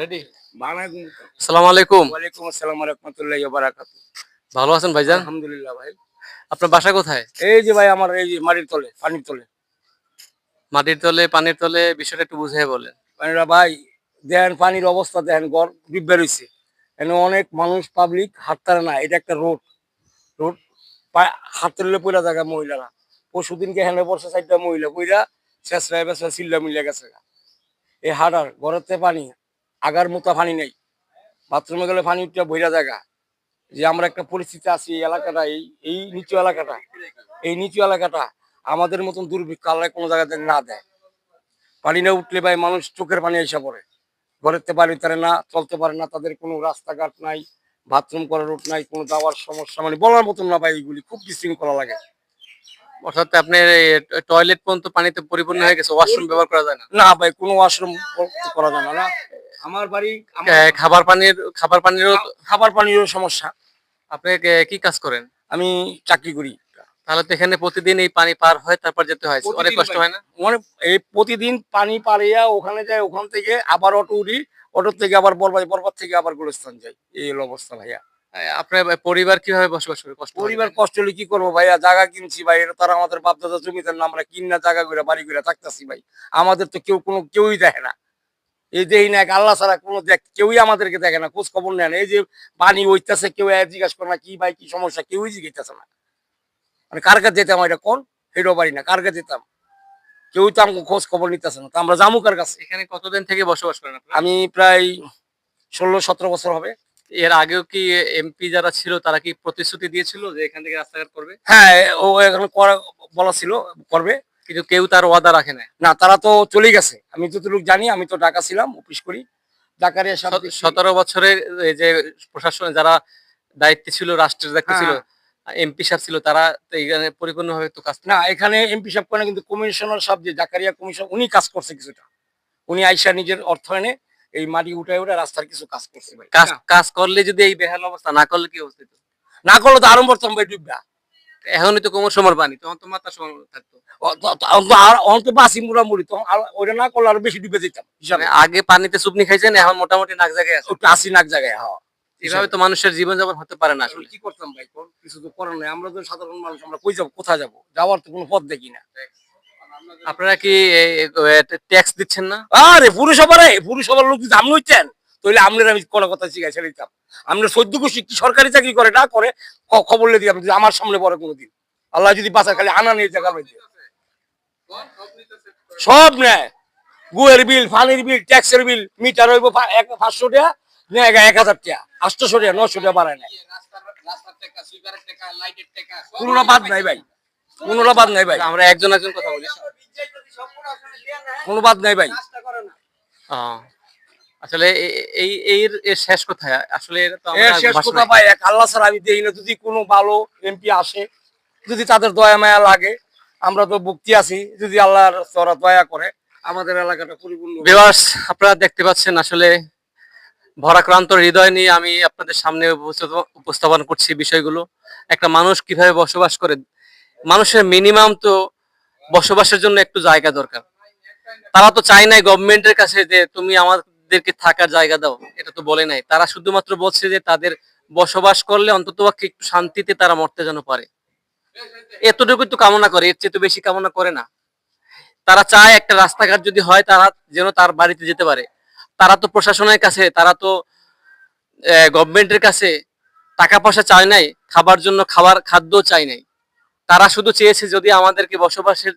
Ready আসসালামু আলাইকুম। ওয়ালাইকুম আসসালাম রহমতুল্লাহ বারাকাত ভালো আছেন ভাইজান? আলহামদুলিল্লাহ ভাই। আপনার বাসা কোথায়? এই যে ভাই আমার এই যে মাটির তলে পানির তলে। মাটির তলে পানির তলে বিষয়টা একটু বুঝিয়ে বলেন। পানিরা ভাই পানির অবস্থা দেখেন গড় ডিব্বা রয়েছে এখানে অনেক মানুষ পাবলিক হাঁটতারে না এটা একটা রোড। রোড হাত তুললে পয়লা জায়গা মহিলারা। পরশু দিনকে এখানে বর্ষা সাইডটা মহিলা পইরা শেষরায় বেসরা চিল্লা মিল্লা গেছে। এই হাডার ঘরেতে পানি, আগার মতো পানি নেই। বাথরুমে গেলে পানি উঠে বইরা জায়গা। যে আমরা একটা পরিস্থিতি আছি, এই এলাকাটা, এই এই নিচু এলাকাটা, এই নিচু এলাকাটা আমাদের মতন দুর্ভিক্ষ আল্লাহ কোনো জায়গাতে না দেয়। পানি না উঠলে ভাই মানুষ চোখের পানি এসে পড়ে। ঘরেতে পানি তারে না, চলতে পারে না, তাদের কোনো রাস্তাঘাট নাই, বাথরুম করার রুট নাই, কোনো যাওয়ার সমস্যা মানে বলার মতন না ভাই এইগুলি, খুব বিশৃঙ্খলা লাগে। অর্থাৎ আপনার টয়লেট পর্যন্ত পানিতে পরিপূর্ণ হয়ে গেছে ওয়াশরুম ব্যবহার করা যায় না। না ভাই কোনো ওয়াশরুম করা যায় না আমার বাড়ি খাবার পানির খাবার পানিরও খাবার পানিরও সমস্যা। আপনি কি কাজ করেন? আমি চাকরি করি। তাহলে তো এখানে প্রতিদিন এই পানি পার হয় তারপর যেতে হয় অনেক কষ্ট হয় না? মানে এই প্রতিদিন পানি পাড়িয়া ওখানে যায় ওখান থেকে আবার অটো উঠি অটো থেকে আবার বরবাদ বরবাদ থেকে আবার গুলস্থান যাই। এই হলো অবস্থা ভাইয়া। আপনার পরিবার কীভাবে বসবাস করে কষ্ট? পরিবার কষ্ট হলে কি করব ভাইয়া? জায়গা কিনছি ভাই এটা তারা আমাদের বাপ দাদা জমিতে না আমরা কিনা জায়গা করে বাড়ি করে থাকতেছি ভাই। আমাদের তো কেউ কোনো কেউই দেখে না। এই এই না আল্লাহ ছাড়া কোনো দেখ কেউই আমাদেরকে দেখে না খোঁজ খবর নেয় না। এই যে পানি হইতেছে কেউ জিজ্ঞাসা করে না কি ভাই কি সমস্যা? কেউই জিজ্ঞাসা না। মানে কার কাছে যেতাম এটা? কোন? সেটাও পারি না কার কাছে যেতাম? কেউ তো আমাকে খোঁজ খবর নিতেছে না। তো আমরা যাব কার কাছে। এখানে কতদিন থেকে বসবাস করেন আমি প্রায় ষোলো সতেরো বছর হবে। এর আগেও কি এমপি যারা ছিল তারা কি প্রতিশ্রুতি দিয়েছিল যে এখান থেকে রাস্তাঘাট করবে হ্যাঁ ও এখন বলা ছিল করবে কিন্তু কেউ তার ওয়াদা রাখে না না তারা তো চলে গেছে আমি যতটুকু জানি আমি তো ঢাকা ছিলাম অফিস করি ঢাকার। সতেরো বছরের এই যে প্রশাসনে যারা দায়িত্বে ছিল রাষ্ট্রের দায়িত্বে ছিল হ্যাঁ। এমপি সাহেব ছিল তারা এখানে পরিপূর্ণভাবে তো কাজ না এখানে এমপি সাহেব করে কিন্তু কমিশনার সাহেব যে জাকারিয়া কমিশন উনি কাজ করছে কিছুটা উনি আইসা নিজের অর্থায়নে এই মাটি উঠায় উঠে রাস্তার কিছু কাজ করছে ভাই। কাজ কাজ করলে যদি এই বেহাল অবস্থা না করলে কি অবস্থা না করলে তো আরম্ভ করতাম ভাই ডুববা। এখনই তো কোমর সমান পানি তখন তো মাথা সমান থাকতো। অন্ত বাসি মুড়ামুড়ি তখন আর- ওইটা না করলে আরও বেশি ডুবে যেতাম মানে আগে পানিতে চুপনি খাইছেন এখন মোটামুটি নাক জায়গায় আছে। একটু আসি নাক জায়গায় হ্যাঁ। এভাবে তো মানুষের জীবন যাপন হতে পারে না আসলে। কি করতাম ভাই? কিছু তো করার নাই। আমরা তো সাধারণ মানুষ আমরা কই যাব কোথায় যাব? যাওয়ার তো কোনো পথ দেখি না। আপনারা কি ট্যাক্স দিচ্ছেন না? আরে পুরসভারে পুরসভার লোক যদি আপনি হইতেন তাহলে আপনার আমি কোনো কথা শিখাই ছেড়ে দিতাম। আপনার সদ্য গোষ্ঠী কি সরকারি চাকরি করে না করে খবর লিয়ে দিতাম আমার সামনে পড়ে কোনোদিন। আল্লাহ যদি বাঁচা খালি আনা নিয়ে জায়গা পাইতে সব নেয়। গুয়ের বিল পানির বিল ট্যাক্সের বিল মিটার হইব পাঁচশো টাকা নেয় এক হাজার টাকা। আটশোশো টাকা নশো টাকা বাড়ায় নেয়। কোনোটা বাদ নাই ভাই। বাদ নাই ভাই। আমরা একজন একজন কথা বলি। কোনো বাদ নাই ভাই। আসলে এই এর শেষ কোথায়? আসলে শেষ কথা ভাই? এক আল্লাহ ছাড়া আমি না। যদি কোনো ভালো এমপি আসে যদি তাদের দয়া মায়া লাগে আমরা তো ভক্তি আছি। যদি আল্লাহর তোরা দয়া করে আমাদের এলাকাটা পরিপূর্ণ। ভিউয়ার্স আপনারা দেখতে পাচ্ছেন আসলে ভরাক্রান্ত হৃদয় নিয়ে আমি আপনাদের সামনে উপস্থাপন করছি বিষয়গুলো। একটা মানুষ কীভাবে বসবাস করে মানুষের মিনিমাম তো বসবাসের জন্য একটু জায়গা দরকার। তারা তো চায় নাই গভর্নমেন্টের কাছে যে তুমি আমাদেরকে থাকার জায়গা দাও, এটা তো বলে নাই। তারা শুধুমাত্র বলছে যে তাদের বসবাস করলে অন্তত একটু শান্তিতে তারা মরতে যেন পারে। এতটুকু তো কামনা করে, এর চেয়ে তো বেশি কামনা করে না। তারা চায় একটা রাস্তাঘাট যদি হয়, তারা যেন তার বাড়িতে যেতে পারে। তারা তো প্রশাসনের কাছে, তারা তো গভর্নমেন্টের কাছে টাকা পয়সা চায় নাই, খাবার জন্য খাবার, খাদ্য চাই নাই। তারা শুধু চেয়েছে যদি আমাদেরকে বসবাসের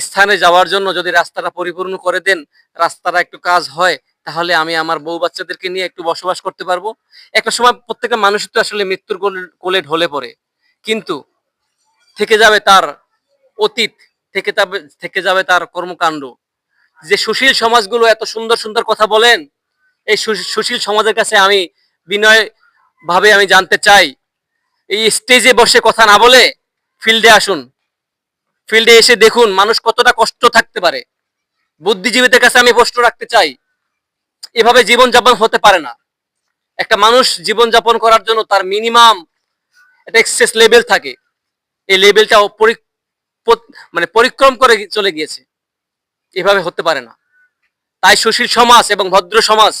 স্থানে যাওয়ার জন্য যদি রাস্তাটা পরিপূর্ণ করে দেন, রাস্তাটা একটু কাজ হয়, তাহলে আমি আমার বউ বাচ্চাদেরকে নিয়ে একটু বসবাস করতে পারব। একটা সময় প্রত্যেকটা মানুষ তো আসলে মৃত্যুর কোল- ঢলে পড়ে। কিন্তু থেকে যাবে তার অতীত, থেকে যাবে থেকে যাবে তার কর্মকাণ্ড। যে সুশীল সমাজগুলো এত সুন্দর সুন্দর কথা বলেন, এই সুশীল সমাজের কাছে আমি বিনয় ভাবে আমি জানতে চাই, এই স্টেজে বসে কথা না বলে ফিল্ডে আসুন। ফিল্ডে এসে দেখুন মানুষ কতটা কষ্ট থাকতে পারে। বুদ্ধিজীবীদের কাছে আমি প্রশ্ন রাখতে চাই, এভাবে জীবন যাপন হতে পারে না। একটা মানুষ জীবন যাপন করার জন্য তার মিনিমাম একটা এক্সেস লেভেল থাকে। এই লেভেলটা মানে পরিক্রম করে চলে গিয়েছে। এভাবে হতে পারে না। তাই সুশীল সমাজ এবং ভদ্র সমাজ,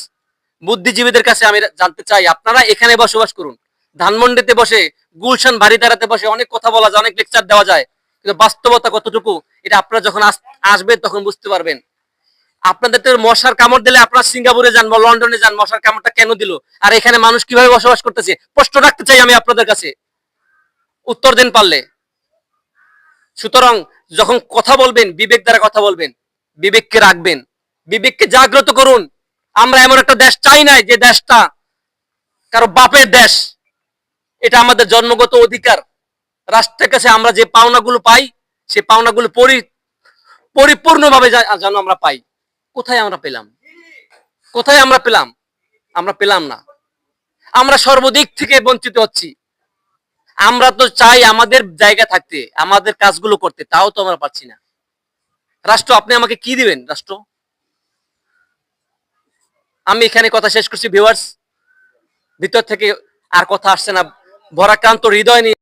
বুদ্ধিজীবীদের কাছে আমি জানতে চাই, আপনারা এখানে বসবাস করুন। ধানমন্ডিতে বসে, গুলশান বাড়িদারাতে বসে অনেক কথা বলা যায়, অনেক লেকচার দেওয়া যায়। কিন্তু বাস্তবতা কতটুকু, এটা আপনারা যখন আস- আসবেন তখন বুঝতে পারবেন। আপনাদের তো মশার কামড় দিলে আপনারা সিঙ্গাপুরে যান বা লন্ডনে যান, মশার কামড়টা কেন দিল? আর এখানে মানুষ কীভাবে বসবাস করতেছে? প্রশ্ন রাখতে চাই আমি আপনাদের কাছে। উত্তর দেন পারলে। সুতরাং যখন কথা বলবেন, বিবেক দ্বারা কথা বলবেন, বিবেককে রাখবেন। বিবেককে জাগ্রত করুন। আমরা এমন একটা দেশ চাই নাই যে দেশটা কারও বাপের দেশ। এটা আমাদের জন্মগত অধিকার। রাষ্ট্রের কাছে আমরা যে পাওনাগুলো পাই, সে পাওনাগুলো পরি পরিপূর্ণভাবে যেন আমরা পাই। কোথায় আমরা পেলাম? কোথায় আমরা পেলাম? আমরা পেলাম না। আমরা সর্বদিক থেকে বঞ্চিত হচ্ছি। আমরা তো চাই আমাদের জায়গা থাকতে, আমাদের কাজগুলো করতে, তাও তো আমরা পাচ্ছি না। রাষ্ট্র, আপনি আমাকে কি দিবেন, রাষ্ট্র? আমি এখানে কথা শেষ করছি ভিউয়ার্স ভিতর থেকে আর কথা আসছে না। ভরাক্রান্ত হৃদয় নিয়ে